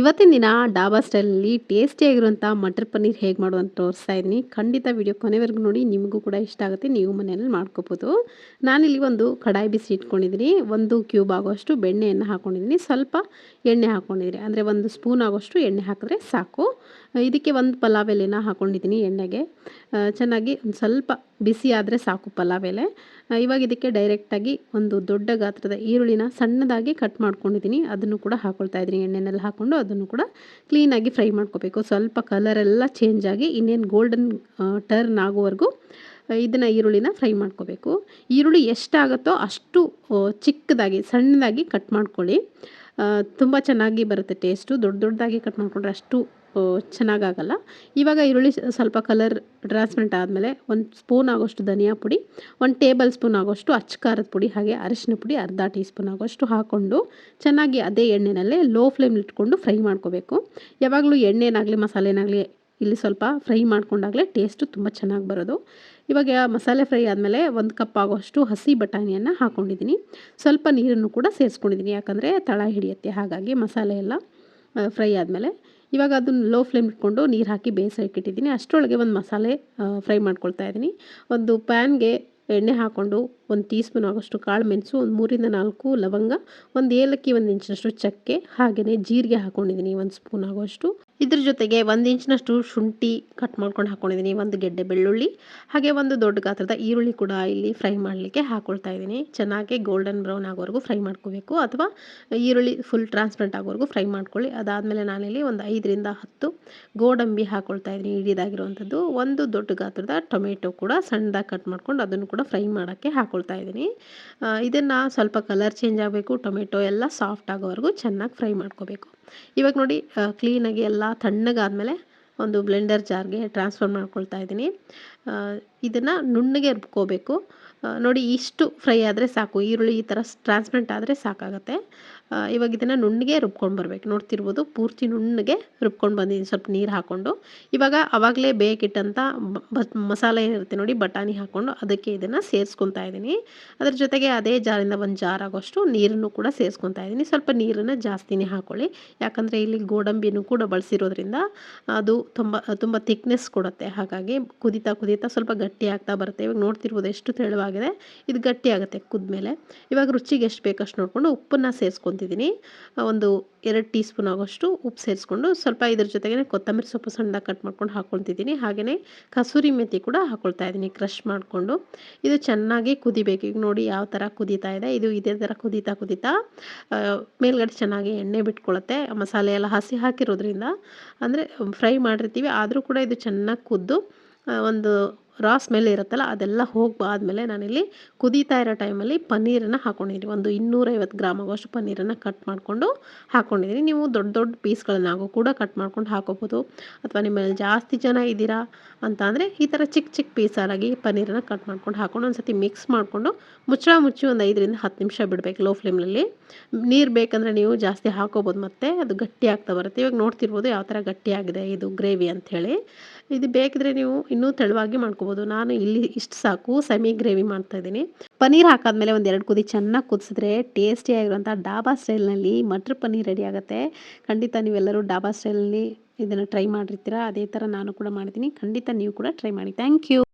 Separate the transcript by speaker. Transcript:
Speaker 1: ಇವತ್ತಿನ ದಿನ ಡಾಬಾ ಸ್ಟೈಲಲ್ಲಿ ಟೇಸ್ಟಿಯಾಗಿರುವಂಥ ಮಟರ್ ಪನ್ನೀರ್ ಹೇಗೆ ಮಾಡೋದು ತೋರಿಸ್ತಾ ಇದ್ದೀನಿ. ಖಂಡಿತ ವಿಡಿಯೋ ಕೊನೆವರೆಗೂ ನೋಡಿ, ನಿಮಗೂ ಕೂಡ ಇಷ್ಟ ಆಗುತ್ತೆ, ನೀವು ಮನೆಯಲ್ಲಿ ಮಾಡ್ಕೋಬೋದು. ನಾನಿಲ್ಲಿ ಒಂದು ಕಡಾಯಿ ಬಿಸಿ ಇಟ್ಕೊಂಡಿದ್ದೀನಿ, ಒಂದು ಕ್ಯೂಬ್ ಆಗೋಷ್ಟು ಬೆಣ್ಣೆಯನ್ನು ಹಾಕ್ಕೊಂಡಿದ್ದೀನಿ ಸ್ವಲ್ಪ ಎಣ್ಣೆ ಹಾಕ್ಕೊಂಡಿದ್ದೀನಿ ಅಂದರೆ ಒಂದು ಸ್ಪೂನ್ ಆಗೋಷ್ಟು ಎಣ್ಣೆ ಹಾಕಿದ್ರೆ ಸಾಕು. ಇದಕ್ಕೆ ಒಂದು ಪಲಾವ್ ಎಲೆನ ಹಾಕ್ಕೊಂಡಿದ್ದೀನಿ ಎಣ್ಣೆಗೆ. ಚೆನ್ನಾಗಿ ಒಂದು ಸ್ವಲ್ಪ ಬಿಸಿ ಆದರೆ ಸಾಕು ಪಲಾವ್ ಎಲೆ. ಇವಾಗ ಇದಕ್ಕೆ ಡೈರೆಕ್ಟಾಗಿ ಒಂದು ದೊಡ್ಡ ಗಾತ್ರದ ಈರುಳ್ಳಿನ ಸಣ್ಣದಾಗಿ ಕಟ್ ಮಾಡ್ಕೊಂಡಿದ್ದೀನಿ. ಅದನ್ನು ಕೂಡ ಹಾಕ್ಕೊಳ್ತಾ ಇದ್ದೀನಿ, ಎಣ್ಣೆನಲ್ಲಿ ಹಾಕ್ಕೊಂಡು ಅದನ್ನು ಕೂಡ ಕ್ಲೀನಾಗಿ ಫ್ರೈ ಮಾಡ್ಕೋಬೇಕು. ಸ್ವಲ್ಪ ಕಲರೆಲ್ಲ ಚೇಂಜ್ ಆಗಿ ಇನ್ನೇನು ಗೋಲ್ಡನ್ ಟರ್ನ್ ಆಗೋವರೆಗೂ ಇದನ್ನು ಈರುಳ್ಳಿನ ಫ್ರೈ ಮಾಡ್ಕೋಬೇಕು. ಈರುಳ್ಳಿ ಎಷ್ಟಾಗುತ್ತೋ ಅಷ್ಟು ಚಿಕ್ಕದಾಗಿ, ಸಣ್ಣದಾಗಿ ಕಟ್ ಮಾಡ್ಕೊಳ್ಳಿ. ತುಂಬ ಚೆನ್ನಾಗಿ ಬರುತ್ತೆ ಟೇಸ್ಟು ದೊಡ್ಡ ದೊಡ್ಡದಾಗಿ ಕಟ್ ಮಾಡಿಕೊಂಡ್ರೆ ಅಷ್ಟು ಚೆನ್ನಾಗಾಗಲ್ಲ. ಇವಾಗ ಈರುಳ್ಳಿ ಸ್ವಲ್ಪ ಕಲರ್ ಟ್ರಾನ್ಸ್ಮೆಂಟ್ ಆದಮೇಲೆ ಒಂದು ಸ್ಪೂನ್ ಆಗೋಷ್ಟು ಧನಿಯಾ ಪುಡಿ, ಒಂದು ಟೇಬಲ್ ಸ್ಪೂನ್ ಆಗೋಷ್ಟು ಅಚ್ಚಖಾರದ ಪುಡಿ, ಹಾಗೆ ಅರಿಶಿನ ಪುಡಿ, ಅರ್ಧ ಟೀ ಸ್ಪೂನ್ ಆಗೋಷ್ಟು ಹಾಕ್ಕೊಂಡು ಚೆನ್ನಾಗಿ ಅದೇ ಎಣ್ಣೆನಲ್ಲೇ ಲೋ ಫ್ಲೇಮ್ ಇಟ್ಕೊಂಡು ಫ್ರೈ ಮಾಡ್ಕೋಬೇಕು. ಯಾವಾಗಲೂ ಎಣ್ಣೆನಾಗಲಿ, ಮಸಾಲೆನಾಗಲಿ ಇಲ್ಲಿ ಸ್ವಲ್ಪ ಫ್ರೈ ಮಾಡ್ಕೊಂಡಾಗಲೇ ಟೇಸ್ಟು ತುಂಬ ಚೆನ್ನಾಗಿ ಬರೋದು. ಇವಾಗ ಮಸಾಲೆ ಫ್ರೈ ಆದಮೇಲೆ ಒಂದು ಕಪ್ ಆಗೋಷ್ಟು ಹಸಿ ಬಟಾಣಿಯನ್ನು ಹಾಕ್ಕೊಂಡಿದ್ದೀನಿ ಸ್ವಲ್ಪ ನೀರನ್ನು ಕೂಡ ಸೇರಿಸ್ಕೊಂಡಿದ್ದೀನಿ ಯಾಕಂದರೆ ತಳ ಹಿಡಿಯುತ್ತೆ, ಹಾಗಾಗಿ ಮಸಾಲೆ ಎಲ್ಲ ಫ್ರೈ ಆದಮೇಲೆ. ಇವಾಗ ಅದನ್ನು ಲೋ ಫ್ಲೇಮ್ ಇಟ್ಕೊಂಡು ನೀರು ಹಾಕಿ ಬೇಯಿಸೋಕ್ಕಿಟ್ಟಿದ್ದೀನಿ ಅಷ್ಟರೊಳಗೆ ಒಂದು ಮಸಾಲೆ ಫ್ರೈ ಮಾಡ್ಕೊಳ್ತಾ ಇದ್ದೀನಿ. ಒಂದು ಪ್ಯಾನ್ಗೆ ಎಣ್ಣೆ ಹಾಕ್ಕೊಂಡು ಒಂದು ಟೀ ಸ್ಪೂನ್ ಆಗೋಷ್ಟು ಕಾಳು ಮೆಣಸು, ಒಂದು ಮೂರಿಂದ ನಾಲ್ಕು ಲವಂಗ, ಒಂದು ಏಲಕ್ಕಿ ಒಂದು ಇಂಚಿನಷ್ಟು ಚಕ್ಕೆ, ಹಾಗೆಯೇ ಜೀರಿಗೆ ಹಾಕ್ಕೊಂಡಿದ್ದೀನಿ ಒಂದು ಸ್ಪೂನ್ ಆಗೋಷ್ಟು. ಇದ್ರ ಜೊತೆಗೆ ಒಂದು ಇಂಚಿನಷ್ಟು ಶುಂಠಿ ಕಟ್ ಮಾಡ್ಕೊಂಡು ಹಾಕ್ಕೊಂಡಿದ್ದೀನಿ ಒಂದು ಗೆಡ್ಡೆ ಬೆಳ್ಳುಳ್ಳಿ, ಹಾಗೆ ಒಂದು ದೊಡ್ಡ ಗಾತ್ರದ ಈರುಳ್ಳಿ ಕೂಡ ಇಲ್ಲಿ ಫ್ರೈ ಮಾಡಲಿಕ್ಕೆ ಹಾಕ್ಕೊಳ್ತಾ ಇದ್ದೀನಿ. ಚೆನ್ನಾಗಿ ಗೋಲ್ಡನ್ ಬ್ರೌನ್ ಆಗೋವರೆಗೂ ಫ್ರೈ ಮಾಡ್ಕೋಬೇಕು, ಅಥವಾ ಈರುಳ್ಳಿ ಫುಲ್ ಟ್ರಾನ್ಸ್ಪರೆಂಟ್ ಆಗೋವರೆಗೂ ಫ್ರೈ ಮಾಡ್ಕೊಳ್ಳಿ. ಅದಾದಮೇಲೆ ನಾನಿಲ್ಲಿ ಒಂದು ಐದರಿಂದ ಹತ್ತು ಗೋಡಂಬಿ ಹಾಕ್ಕೊಳ್ತಾ ಇದ್ದೀನಿ, ಹಿಡಿದಾಗಿರುವಂಥದ್ದು. ಒಂದು ದೊಡ್ಡ ಗಾತ್ರದ ಟೊಮೆಟೊ ಕೂಡ ಸಣ್ಣದಾಗಿ ಕಟ್ ಮಾಡ್ಕೊಂಡು ಅದನ್ನು ಕೂಡ ಫ್ರೈ ಮಾಡೋಕ್ಕೆ ಹಾಕ್ಕೊಳ್ತಾ ಇದ್ದೀನಿ. ಇದನ್ನು ಸ್ವಲ್ಪ ಕಲರ್ ಚೇಂಜ್ ಆಗಬೇಕು, ಟೊಮೆಟೊ ಎಲ್ಲ ಸಾಫ್ಟ್ ಆಗೋವರೆಗೂ ಚೆನ್ನಾಗಿ ಫ್ರೈ ಮಾಡ್ಕೋಬೇಕು. ಇವಾಗ ನೋಡಿ ಕ್ಲೀನಾಗಿ ಎಲ್ಲ ತಣ್ಣಗಾದಮೇಲೆ ಒಂದು ಬ್ಲೆಂಡರ್ ಜಾರ್ಗೆ ಟ್ರಾನ್ಸ್ಫರ್ ಮಾಡ್ಕೊಳ್ತಾ ಇದ್ದೀನಿ. ಇದನ್ನು ನುಣ್ಣಗೆ ರುಬ್ಕೋಬೇಕು. ನೋಡಿ ಇಷ್ಟು ಫ್ರೈ ಆದರೆ ಸಾಕು. ಈರುಳ್ಳಿ ಈ ಥರ ಟ್ರಾನ್ಸ್ಪರೆಂಟ್ ಆದರೆ ಸಾಕಾಗುತ್ತೆ. ಇವಾಗ ಇದನ್ನು ನುಣ್ಣಗೆ ರುಬ್ಕೊಂಡು ಬರಬೇಕು. ನೋಡ್ತಿರ್ಬೋದು, ಪೂರ್ತಿ ನುಣ್ಣಗೆ ರುಬ್ಕೊಂಡು ಬಂದಿದ್ದೀನಿ ಸ್ವಲ್ಪ ನೀರು ಹಾಕ್ಕೊಂಡು ಇವಾಗ ಆವಾಗಲೇ ಬೇಕಿಟ್ಟಂಥ ಮಸಾಲೆ ಏನಿರುತ್ತೆ ನೋಡಿ, ಬಟಾಣಿ ಹಾಕ್ಕೊಂಡು ಅದಕ್ಕೆ ಇದನ್ನು ಸೇರಿಸ್ಕೊತಾ ಇದ್ದೀನಿ ಅದ್ರ ಜೊತೆಗೆ ಅದೇ ಜಾರಿಂದ ಒಂದು ಜಾರ್ ಆಗೋಷ್ಟು ನೀರನ್ನು ಕೂಡ ಸೇರಿಸ್ಕೊತಾ ಇದ್ದೀನಿ ಸ್ವಲ್ಪ ನೀರನ್ನು ಜಾಸ್ತಿನೇ ಹಾಕ್ಕೊಳ್ಳಿ ಯಾಕಂದರೆ ಇಲ್ಲಿ ಗೋಡಂಬಿನೂ ಕೂಡ ಬಳಸಿರೋದ್ರಿಂದ ಅದು ತುಂಬ ತುಂಬ ಥಿಕ್ನೆಸ್ ಕೊಡುತ್ತೆ. ಹಾಗಾಗಿ ಕುದಿತಾ ಕುದಿತಾ ಸ್ವಲ್ಪ ಗಟ್ಟಿ ಆಗ್ತಾ ಬರುತ್ತೆ. ಇವಾಗ ನೋಡ್ತಿರ್ಬೋದು ಎಷ್ಟು ತೆಳುವಾಗಿದೆ. ಇದು ಗಟ್ಟಿ ಆಗುತ್ತೆ ಕುದ್ಮೇಲೆ. ಇವಾಗ ರುಚಿಗೆ ಎಷ್ಟು ಬೇಕಷ್ಟು ನೋಡಿಕೊಂಡು ಉಪ್ಪನ್ನು ಸೇರಿಸ್ಕೊತಿದ್ದೀನಿ ಒಂದು ಎರಡು ಟೀ ಸ್ಪೂನ್ ಆಗೋಷ್ಟು ಉಪ್ಪು ಸೇರಿಸ್ಕೊಂಡು ಸ್ವಲ್ಪ ಇದ್ರ ಜೊತೆಗೆ ಕೊತ್ತಂಬರಿ ಸೊಪ್ಪು ಸಣ್ಣ ಕಟ್ ಮಾಡ್ಕೊಂಡು ಹಾಕ್ಕೊತಿದ್ದೀನಿ ಹಾಗೆಯೇ ಕಸೂರಿ ಮೆಥಿ ಕೂಡ ಹಾಕ್ಕೊಳ್ತಾ ಇದ್ದೀನಿ ಕ್ರಷ್ ಮಾಡಿಕೊಂಡು. ಇದು ಚೆನ್ನಾಗಿ ಕುದಿಬೇಕು. ಈಗ ನೋಡಿ ಯಾವ ಥರ ಕುದೀತಾ ಇದೆ. ಇದು ಇದೇ ಥರ ಕುದೀತಾ ಕುದೀತಾ ಮೇಲ್ಗಡೆ ಚೆನ್ನಾಗಿ ಎಣ್ಣೆ ಬಿಟ್ಕೊಳ್ಳುತ್ತೆ ಮಸಾಲೆ ಎಲ್ಲ ಹಸಿ ಹಾಕಿರೋದ್ರಿಂದ ಅಂದರೆ ಫ್ರೈ ಮಾಡಿರ್ತೀವಿ. ಆದರೂ ಕೂಡ ಇದು ಚೆನ್ನಾಗಿ ಕುದ್ದು ಒಂದು ರಾ ಸ್ಮೆಲ್ ಇರುತ್ತಲ್ಲ, ಅದೆಲ್ಲ ಹೋಗಿ ನಾನಿಲ್ಲಿ ಕುದೀತಾ ಇರೋ ಟೈಮಲ್ಲಿ ಪನ್ನೀರನ್ನು ಹಾಕ್ಕೊಂಡಿದ್ದೀನಿ ಒಂದು ಇನ್ನೂರೈವತ್ತು ಗ್ರಾಮ್ ಆಗೋಷ್ಟು ಪನ್ನೀರನ್ನು ಕಟ್ ಮಾಡಿಕೊಂಡು ಹಾಕ್ಕೊಂಡಿದ್ದೀನಿ ನೀವು ದೊಡ್ಡ ದೊಡ್ಡ ಪೀಸ್ಗಳನ್ನಾಗೂ ಕೂಡ ಕಟ್ ಮಾಡ್ಕೊಂಡು ಹಾಕೋಬೋದು. ಅಥವಾ ನಿಮ್ಮಲ್ಲಿ ಜಾಸ್ತಿ ಜನ ಇದ್ದೀರಾ ಅಂತ ಅಂದರೆ ಈ ಥರ ಚಿಕ್ಕ ಚಿಕ್ಕ ಪೀಸಾಗಿ ಪನ್ನೀರನ್ನು ಕಟ್ ಮಾಡ್ಕೊಂಡು ಹಾಕ್ಕೊಂಡು ಒಂದು ಸತಿ ಮಿಕ್ಸ್ ಮಾಡಿಕೊಂಡು ಮುಚ್ಚಳ ಮುಚ್ಚಿ ಒಂದು ಐದರಿಂದ ಹತ್ತು ನಿಮಿಷ ಬಿಡಬೇಕು ಲೋ ಫ್ಲೇಮ್ನಲ್ಲಿ. ನೀರು ಬೇಕಂದರೆ ನೀವು ಜಾಸ್ತಿ ಹಾಕೋಬೋದು ಮತ್ತು ಅದು ಗಟ್ಟಿ ಆಗ್ತಾ ಬರುತ್ತೆ. ಇವಾಗ ನೋಡ್ತಿರ್ಬೋದು ಯಾವ ಥರ ಗಟ್ಟಿಯಾಗಿದೆ ಇದು ಗ್ರೇವಿ ಅಂಥೇಳಿ. ಇದು ಬೇಕಿದ್ರೆ ನೀವು ಇನ್ನೂ ತೆಳುವಾಗಿ ಮಾಡ್ಕೋಬೋದು. ನಾನು ಇಲ್ಲಿ ಇಷ್ಟು ಸಾಕು. ಸೆಮಿ ಗ್ರೇವಿ ಮಾಡ್ತಾಯಿದ್ದೀನಿ ಪನ್ನೀರ್ ಹಾಕಾದ್ಮೇಲೆ ಒಂದು ಎರಡು ಕುದಿ ಚೆನ್ನಾಗಿ ಕುದಿಸಿದ್ರೆ ಟೇಸ್ಟಿಯಾಗಿರುವಂಥ ಡಾಬಾ ಸ್ಟೈಲ್ನಲ್ಲಿ ಮಟರ್ ಪನ್ನೀರ್ ರೆಡಿ ಆಗುತ್ತೆ. ಖಂಡಿತ ನೀವೆಲ್ಲರೂ ಡಾಬಾ ಸ್ಟೈಲ್ನಲ್ಲಿ ಇದನ್ನು ಟ್ರೈ ಮಾಡಿರ್ತೀರಾ? ಅದೇ ಥರ ನಾನು ಕೂಡ ಮಾಡ್ತೀನಿ. ಖಂಡಿತ ನೀವು ಕೂಡ ಟ್ರೈ ಮಾಡಿ. Thank you.